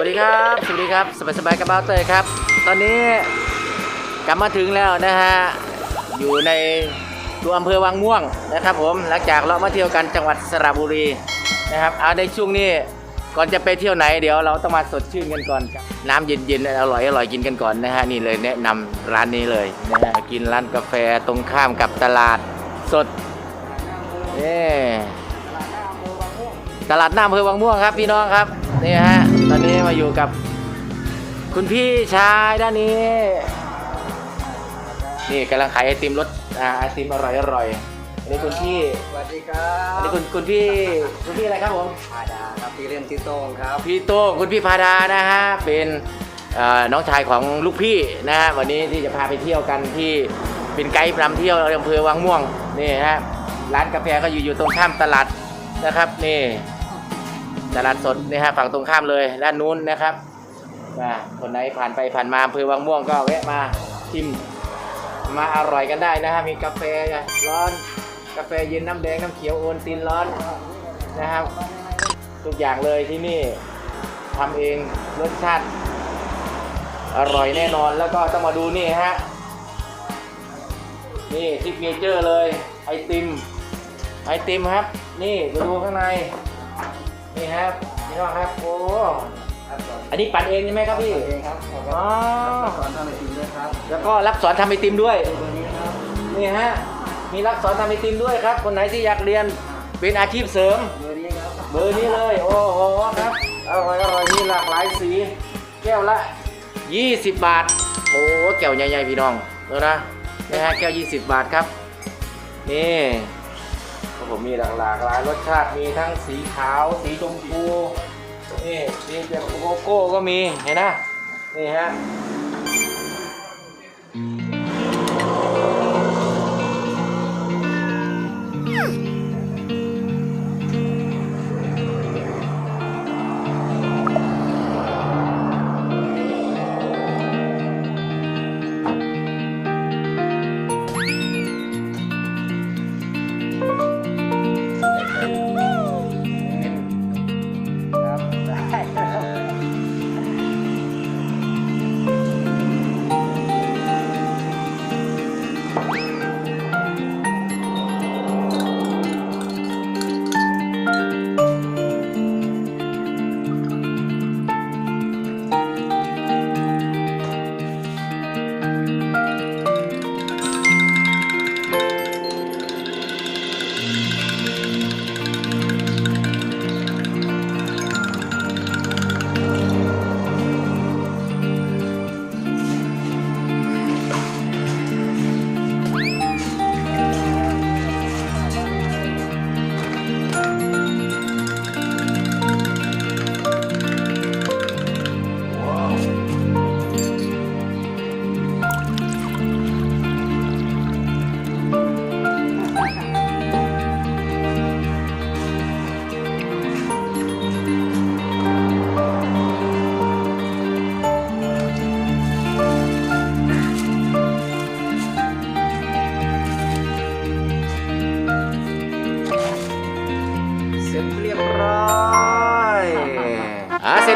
วัสดีครับ สวัสดีครับ สบายสบายกับเบ้าเตยครับ ตอนนี้กลับมาถึงแล้วนะฮะ อยู่ในตัวอำเภอวังม่วงนะครับผม หลังจากเรามาเที่ยวกันจังหวัดสระบุรีนะครับ เอาในช่วงนี้ก่อนจะไปเที่ยวไหนเดี๋ยวเราต้องมาสดชื่นกันก่อน น้ำเย็นๆอร่อยอร่อยกินกันก่อนนะฮะนี่เลยแนะนำร้านนี้เลยนะฮะกินร้านกาแฟตรงข้ามกับตลาดสดเนี่ ตลาดหน้าอำเภอวังม่วงครับพี่น้องครับนี่ฮะตอนนี้มาอยู่กับ คุณพี่ชายด้านนี้ นี่กำลังขายไอติมรสอ่าไอติมอร่อยอร่อยอันนี้คุณพี่สวัสดีครัอันบนี้คุณคุณพี่คุณพี่อะไรครับผม พาดาครับพี่เล่นที่โต้งครับ พี่โต้งคุณพี่พาดานะฮะเป็นเอ่อน้องชายของลูกพี่นะฮะวันนี้ที่จะพาไปเที่ยวกันที่เป็นไกด์นำเที่ยวอำเภอวังม่วงนี่ฮะร้านกาแฟก็อยู่อยู่ตรงข้ามตลาดนะครับนี่ ตลาดสดนี่ฮะฝั่งตรงข้ามเลยด้านนู้นนะครับอ่าคนไหนผ่านไปผ่านมาอำเภอวังม่วงก็แวะมาชิมมาอร่อยกันได้นะฮะมีกาแฟร้อน กาแฟเย็นน้ำแดงน้ำเขียวโอนตินร้อนนะครับ ทุกอย่างเลยที่นี่ทำเองรสชาติอร่อยแน่นอนแล้วก็ต้องมาดูนี่ฮะนี่ซิกเนเจอร์เลยไอติมไอติมครับ นี่มาดูข้างใน นี่ครับนี่น้องครับโอ้อันนี้ปั่นเองใช่ไหมครับพี่ เองครับขอบอ๋อ สอนทำไอติมด้วยครับแล้วก็รับสอนทำไอติมด้วย ตัวนี้ครับนี่ฮะ มีรับสอนทำไอติมด้วยครับ คนไหนที่อยากเรียนเป็นอาชีพเสริมตัวนี้ครับเบอร์นี้เลย โอ้โหครับ อร่อยอร่อยมีหลากหลายสี แก้วละ 20 บาท โอ้แก้วใหญ่ๆพี่น้องเออนะนะฮะแก้ว 20 บาทครับ นี่ ครับผมมีหลากหลากหลายรสชาติมีทั้งสีขาวสีชมพูนี่มีแบบโกโก้ก็มีเห็นนะนี่ฮะ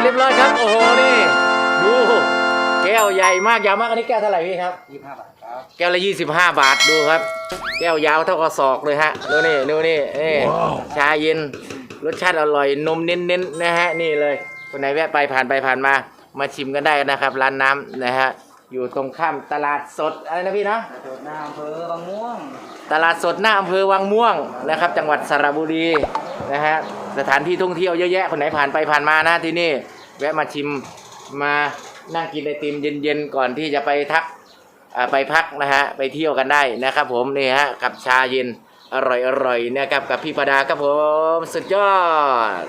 เสร็จเรียบร้อยครับ โอ้โหนี่ดู แก้วใหญ่มากยาวมากอันนี้แก้วเท่าไหร่พี่ครับ ยี่สิบห้าบาทครับแก้วละ 25 บาทดูครับ แก้วยาวเท่ากับศอกเลยฮะดูนี่ดูนี่นี่ชาเย็นรสชาติอร่อยนมเน้นๆนะฮะนี่เลยคนไหนแวะไปผ่านไปผ่านมา มาชิมกันได้นะครับ ร้านน้ำนะฮะ อยู่ตรงข้ามตลาดสดอะไรนะพี่นะโดดหน้าอำเภอบางม่วง ตลาดสดหน้าอำเภอวังม่วงนะครับ จังหวัดสระบุรีนะฮะสถานที่ท่องเที่ยวเยอะแยะคนไหนผ่านไปผ่านมานะที่นี่ แวะมาชิมมานั่งกินไอติมเย็นๆก่อนที่จะไปทักอ่าไปพักนะฮะไปเที่ยวกันได้นะครับ ผมนี่ฮะกับชาเย็นอร่อยๆนะครับกับพี่ประดาครับผมสุดยอด